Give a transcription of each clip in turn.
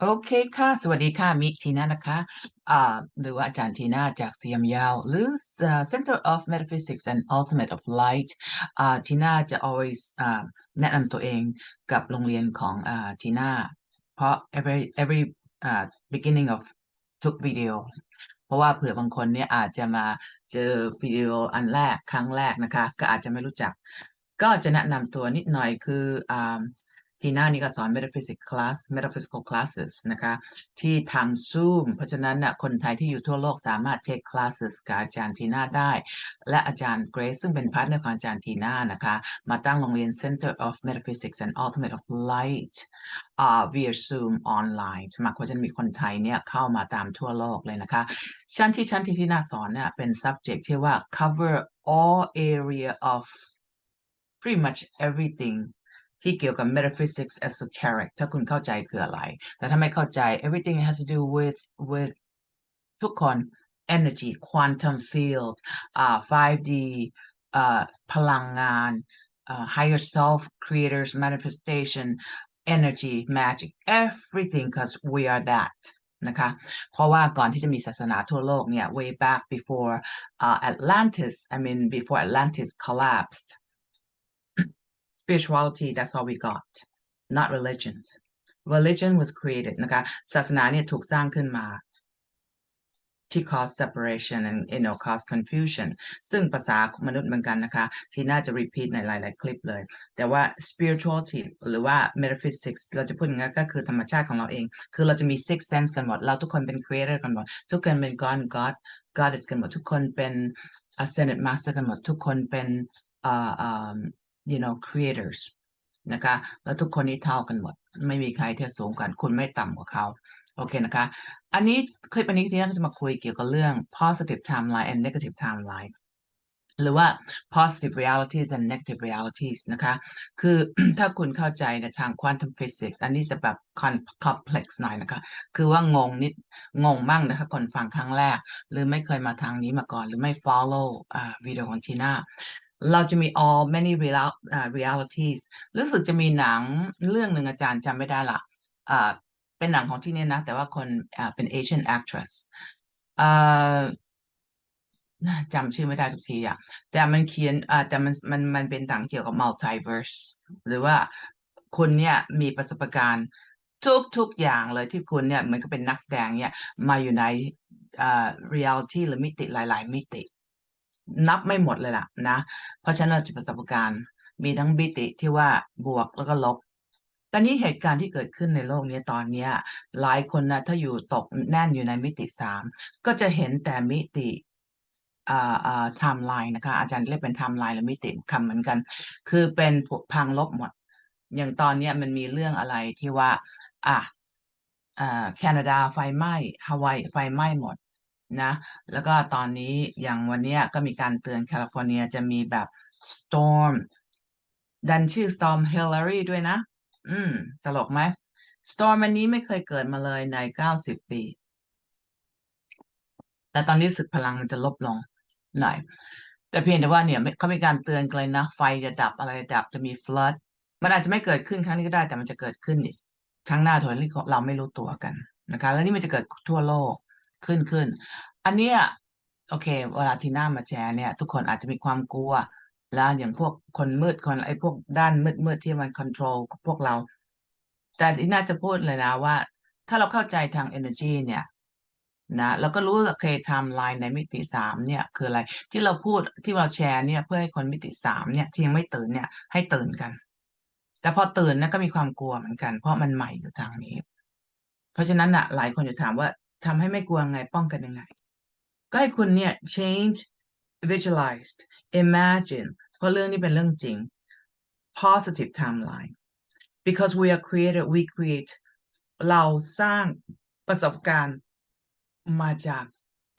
โอเคค่ะ สวัสดีค่ะ มิทีน่านะคะอ่าหรือว่าอาจารย์ทีน่าจากเซียมยาว หรือ Center of Metaphysics and Ultimate of Light อ่าทีน่าจะ always อ่าแนะนำตัวเองกับโรงเรียนของอ่าทีน่าเพราะ every every อ่า beginning of ทุกวิดีโอเพราะว่าเผื่อบางคนเนี่ยอาจจะมาเจอวิดีโออันแรกครั้งแรกนะคะ ก็อาจจะไม่รู้จัก ก็จะแนะนำตัวนิดหน่อยคืออ่า ทีน่านี่ก็สอน metaphysics class metaphysical classes นะคะที่ทาง Zoom เพราะฉะนั้นน่ะคนไทยที่อยู่ทั่วโลกสามารถ take classes กับอาจารย์ทีน่าได้ และอาจารย์เกรซซึ่งเป็นพาร์ทเนอร์ของอาจารย์ทีน่านะคะ มาตั้งโรงเรียน Center of Metaphysics and Ultimate of Light อ่า via Zoom ออนไลน์สมัครเพราะฉะนั้นมีคนไทยเนี่ยเข้ามาตามทั่วโลกเลยนะคะ ชั้นที่ชั้นที่ที่น่าสอนเนี่ยเป็น subject ที่ว่า cover all area of pretty much everything ที่เกี่ยวกับ metaphysics esoteric ถ้าคุณเข้าใจคืออะไร แต่ถ้าไม่เข้าใจ everything has to do with with ทุกคน energy quantum field อ่า 5D อ่าพลังงาน uh, higher self creators manifestation energy magic everything because we are that นะคะเพราะว่าก่อนที่จะมีศาสนาทั่วโลกเนี่ย way back before uh, Atlantis I mean before Atlantis collapsed spirituality that's all we got not religion religion was created นะคะศาสนาเนี่ยถูกสร้างขึ้นมาที่ cause separation and you know cause confusion ซึ่งภาษามนุษย์เหมือนกันนะคะ ที่น่าจะ repeat ในหลาย ๆ คลิปเลย แต่ว่า spirituality หรือว่า metaphysics เราจะพูดอย่างนั้นก็คือธรรมชาติของเราเอง คือเราจะมี six sense กันหมด เราทุกคนเป็น creator กันหมด ทุกคนเป็น God God God is กันหมด ทุกคนเป็น ascended master กันหมด ทุกคนเป็น uh, um, you know creators นะคะ แล้วทุกคนนี้เท่ากันหมด ไม่มีใครที่สูงกัน คุณไม่ต่ำกว่าเขา โอเคนะคะ อันนี้คลิปอันนี้ที่เราจะมาคุยเกี่ยวกับเรื่อง positive timeline and negative timeline หรือว่า positive realities and negative realities นะคะ คือถ้าคุณเข้าใจในทาง quantum physics อันนี้จะแบบ complex หน่อยนะคะ คือว่างงนิด งงมั่งนะคะคนฟังครั้งแรก หรือไม่เคยมาทางนี้มาก่อน หรือไม่ follow วิดีโอของทีน่า เราจะมี all many real uh, realities รู้สึกจะมีหนังเรื่องหนึ่งอาจารย์จำไม่ได้ละอ่าเป็นหนังของที่นี่นะ แต่ว่าคนอ่าเป็น Asian actress อ่าจำชื่อไม่ได้ทุกทีอะแต่มันเขียนอ่าแต่มันมันมันเป็นหนังเกี่ยวกับ multiverse หรือว่าคุณเนี่ยมีประสบการณ์ทุกทุกอย่างเลยที่คุณเนี่ยเหมือนกับเป็นนักแสดงเนี่ยมาอยู่ในอ่า reality หรือมิติหลาย ๆ มิติ นับไม่หมดเลยล่ะนะ เพราะฉะนั้นเราจะประสบการณ์มีทั้งมิติที่ว่าบวกแล้วก็ลบตอนนี้เหตุการณ์ที่เกิดขึ้นในโลกนี้ตอนนี้หลายคนนะถ้าอยู่ตกแน่นอยู่ในมิติสามก็จะเห็นแต่มิติอ่าอ่าไทม์ไลน์นะคะ อาจารย์เรียกเป็นไทม์ไลน์หรือมิติคำเหมือนกัน คือเป็นผุพังลบหมด อย่างตอนนี้มันมีเรื่องอะไรที่ว่า อะอ่าแคนาดาไฟไหม้ฮาวายไฟไหม้หมด นะแล้วก็ตอนนี้อย่างวันนี้ก็มีการเตือนแคลิฟอร์เนียจะมีแบบ storm ดันชื่อ storm Hillary ด้วยนะ อืม ตลกไหม storm อันนี้ไม่เคยเกิดมาเลยใน90ปี แต่ตอนนี้สึกพลังมันจะลบลงหน่อย แต่เพียงแต่ว่าเนี่ยเขามีการเตือนกันเลยนะ ไฟจะดับอะไรดับจะมี flood มันอาจจะไม่เกิดขึ้นครั้งนี้ก็ได้ แต่มันจะเกิดขึ้นอีกครั้งหน้าโดยเราไม่รู้ตัวกันนะคะ แล้วนี่มันจะเกิดทั่วโลก ขึ้นขึ้น อันเนี้ยโอเค เวลาที่หน้ามาแชร์เนี่ย ทุกคนอาจจะมีความกลัว แล้วอย่างพวกคนมืดคนไอ้พวกด้านมืดมืดที่มัน control พวกเรา แต่ที่น่าจะพูดเลยนะว่า ถ้าเราเข้าใจทาง energy เนี่ยนะเราก็รู้โอเคไทม์ไลน์ในมิติสามเนี่ย คืออะไรที่เราพูดที่เราแชร์เนี่ย เพื่อให้คนมิติสามเนี่ยที่ยังไม่ตื่นเนี่ย ให้ตื่นกัน แต่พอตื่นนะก็มีความกลัวเหมือนกัน เพราะมันใหม่อยู่ทางนี้ เพราะฉะนั้นอะหลายคนจะถามว่า ทำให้ไม่กลัวไงป้องกันยังไง ก็ให้คุณเนี่ย change visualized imagine เพราะเรื่องนี้เป็นเรื่องจริง positive timeline because we are creator we create เราสร้างประสบการณ์มาจาก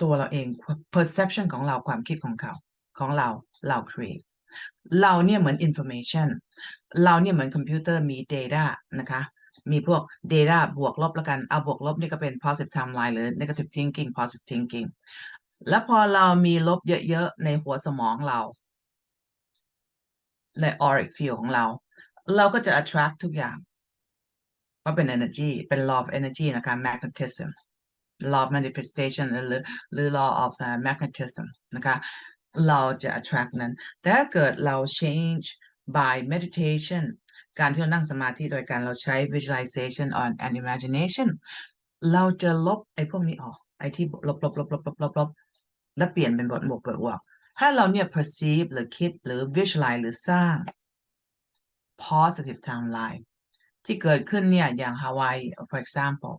ตัวเราเอง perception ของเราความคิดของเขาของเราเรา create เราเนี่ยเหมือน information เราเนี่ยเหมือนคอมพิวเตอร์มี data นะคะ มีพวก data บวกลบแล้วกัน เอาบวกลบนี่ก็เป็น positive timeline หรือ negative thinking positive thinking แล้วพอเรามีลบเยอะๆ ในหัวสมองเราใน auric field ของเรา เราก็จะ attract ทุกอย่างว่าเป็น energy เป็น law of energy นะคะ magnetism law of manifestation หรือหรือ law of uh, magnetism นะคะ เราจะ attract นั้น แต่ถ้าเกิดเรา change by meditation การที่เรานั่งสมาธิโดยการเราใช้ visualization on and imagination เราจะลบไอ้พวกนี้ออกไอ้ที่ลบลบลบลบลบลบลบแล้วเปลี่ยนเป็นบทบวกบทบวกถ้าเราเนี่ย perceive หรือคิดหรือ visualize หรือสร้าง positive timeline ที่เกิดขึ้นเนี่ย อย่างฮาวาย for example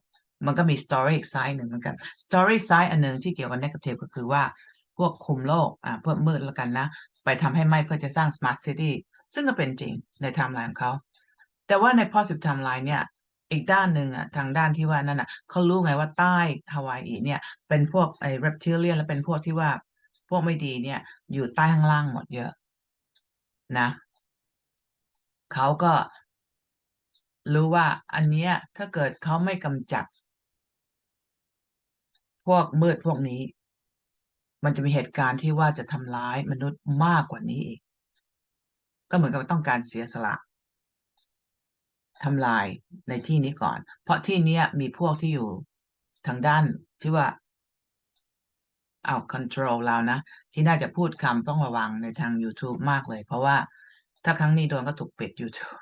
มันก็มี story อีก side หนึ่งเหมือนกัน story side อันหนึ่งที่เกี่ยวกับ negative ก็คือว่าพวกคุมโลกอ่าเพื่อมืดแล้วกันนะ ไปทำให้ไหม้เพื่อจะสร้าง smart city ซึ่งก็เป็นจริงใน timeline ของเขาแต่ว่าใน positive timeline เนี่ยอีกด้านหนึ่งอะทางด้านที่ว่านั่นอะเขารู้ไงว่าใต้ฮาวายเนี่ยเป็นพวกไอ้ reptilian และเป็นพวกที่ว่าพวกไม่ดีเนี่ย อยู่ใต้ข้างล่างหมดเยอะนะเขาก็รู้ว่าอันเนี้ยถ้าเกิดเขาไม่กำจัด พวกมืดพวกนี้ มันจะมีเหตุการณ์ที่ว่าจะทำร้ายมนุษย์มากกว่านี้อีก ก็เหมือนกับต้องการเสียสละทำลายในที่นี้ก่อน เพราะที่นี้มีพวกที่อยู่ทางด้านที่ว่าเอา control เรานะ ที่น่าจะพูดคำต้องระวังในทาง YouTube มากเลย เพราะว่าถ้าครั้งนี้โดนก็ถูกปิด YouTube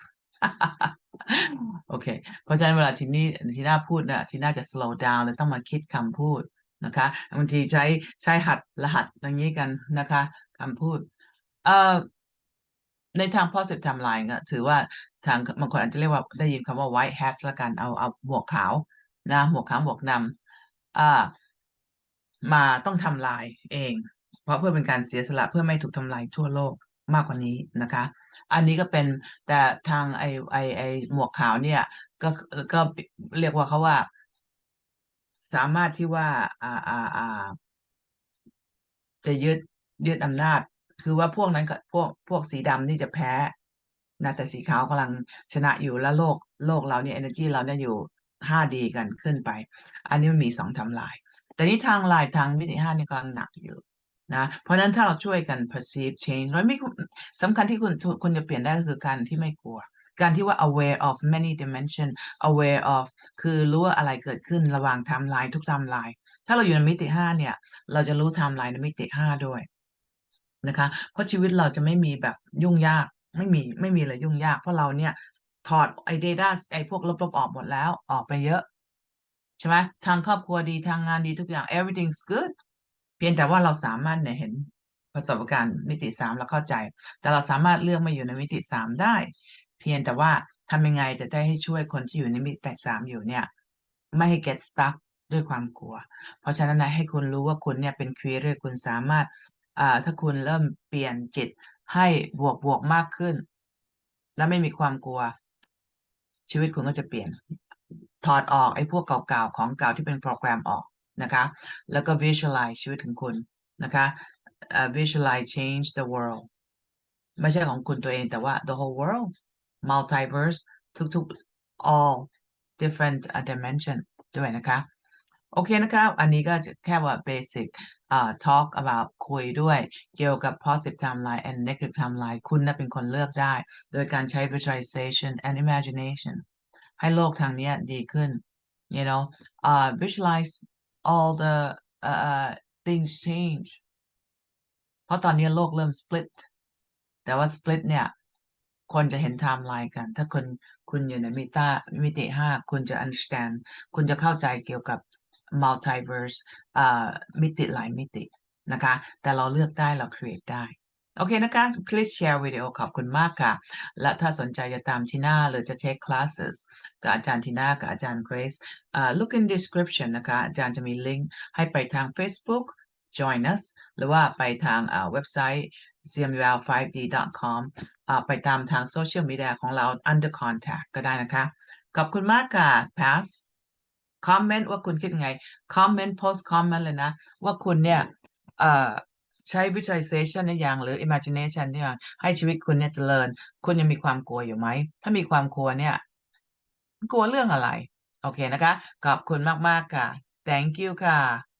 โอเค เพราะฉะนั้นเวลาทีนี้ทีน่าพูดนี่ยทีน่าจะ slow down เลยต้องมาคิดคำพูดนะคะบางทีใช้ใช้หัดรหัสอย่างนี้กันนะคะคำพูด เอ่อ ในทาง positive timeline ก็ถือว่าทางบางคนอาจจะเรียกว่าได้ยินคำว่า white hat ละกันเอาเอาหมวกขาวนะหมวกขาวหมวกดำอ่ามาต้องทำลายเอง เพราะเพื่อเป็นการเสียสละเพื่อไม่ถูกทำลายทั่วโลกมากกว่านี้นะคะ อันนี้ก็เป็นแต่ทางไอไอไอหมวกขาวเนี่ย ก็ก็เรียกว่าเขาว่า สามารถที่ว่า อ่าอ่าอ่าจะยึดยึดอำนาจ คือว่าพวกนั้นกับพวกพวกสีดำนี่จะแพ้นะแต่สีขาวกำลังชนะอยู่แล้วโลกโลกเราเนี่ย energy เราเนี่ยอยู่ 5D กันขึ้นไป อันนี้มันมีสองทำลาย แต่นี่ทางลายทางมิติห้านี่กำลังหนักอยู่นะ เพราะนั้นถ้าเราช่วยกัน perceive change แล้วไม่สำคัญที่คุณคุณจะเปลี่ยนได้ก็คือการที่ไม่กลัว การที่ว่า aware of many dimension aware of คือรู้ว่าอะไรเกิดขึ้นระหว่างไทม์ไลน์ทุกไทม์ไลน์ถ้าเราอยู่ในมิติห้าเนี่ย เราจะรู้ไทม์ไลน์ในมิติห้าด้วย นะคะ เพราะชีวิตเราจะไม่มีแบบยุ่งยาก ไม่มีไม่มีอะไรยุ่งยาก เพราะเราเนี่ยถอดไอเดต้าไอพวกลบๆออกหมดแล้วออกไปเยอะ ใช่ไหมทางครอบครัวดีทางงานดีทุกอย่าง everything's good เพียงแต่ว่าเราสามารถเนี่ยเห็นประสบการณ์มิติสามแล้วเข้าใจ แต่เราสามารถเลือกมาอยู่ในมิติสามได้ เพียงแต่ว่าทำยังไงจะได้ให้ช่วยคนที่อยู่ในมิติสามอยู่เนี่ย ไม่ให้ get stuck ด้วยความกลัว เพราะฉะนั้นนะให้คุณรู้ว่าคุณเนี่ยเป็นครีเอเตอคุณสามารถ ถ้าคุณเริ่มเปลี่ยนจิตให้บวกบวกมากขึ้น และไม่มีความกลัว ชีวิตคุณก็จะเปลี่ยน ถอดออกไอ้พวกเก่าๆของเก่าที่เป็นโปรแกรมออกนะคะ แล้วก็ visualize ชีวิตของคุณนะคะ uh, visualize change the world ไม่ใช่ของคุณตัวเองแต่ว่า the whole world multiverse ทุกๆ all different dimension ด้วยนะคะ โอเคนะคะอันนี้ก็จะแค่ว่า basic uh, talk about คุยด้วย เกี่ยวกับ positive timeline and negative timeline คุณนะเป็นคนเลือกได้ โดยการใช้ visualization and imagination ให้โลกทางนี้ดีขึ้น you know uh, visualize all the uh, things change เพราะตอนนี้โลกเริ่ม split แต่ว่า split เนี่ย คนจะเห็นไทม์ไลน์กัน ถ้าคุณคุณอยู่ในมิตามิติห้าคุณจะ understand คุณจะเข้าใจเกี่ยวกับ multiverse อ่ามิติหลายมิตินะคะ แต่เราเลือกได้เรา create ได้โอเคนะคะ please share วิดีโอขอบคุณมากค่ะ และถ้าสนใจจะตามทีน่าหรือจะ take classes กับอาจารย์ทีน่ากับอาจารย์ Grace อ่า look in description นะคะ อาจารย์จะมีลิงก์ให้ไปทาง Facebook join us หรือว่าไปทางเว็บไซต์ cmul5d.com ไปตามทางโซเชียลมีเดียของเรา under contact ก็ได้นะคะ ขอบคุณมากค่ะ pass คอมเมนต์ว่าคุณคิดยังไงคอมเมนต์ post comment เลยนะ ว่าคุณเนี่ยใช้ visualization ในอย่าง หรือ imagination เนี่ยให้ชีวิตคุณเนี่ยเจริญ คุณยังมีความกลัวอยู่ไหม ถ้ามีความกลัวเนี่ย กลัวเรื่องอะไร โอเคนะคะ ขอบคุณมาก ๆ ค่ะ thank you ค่ะ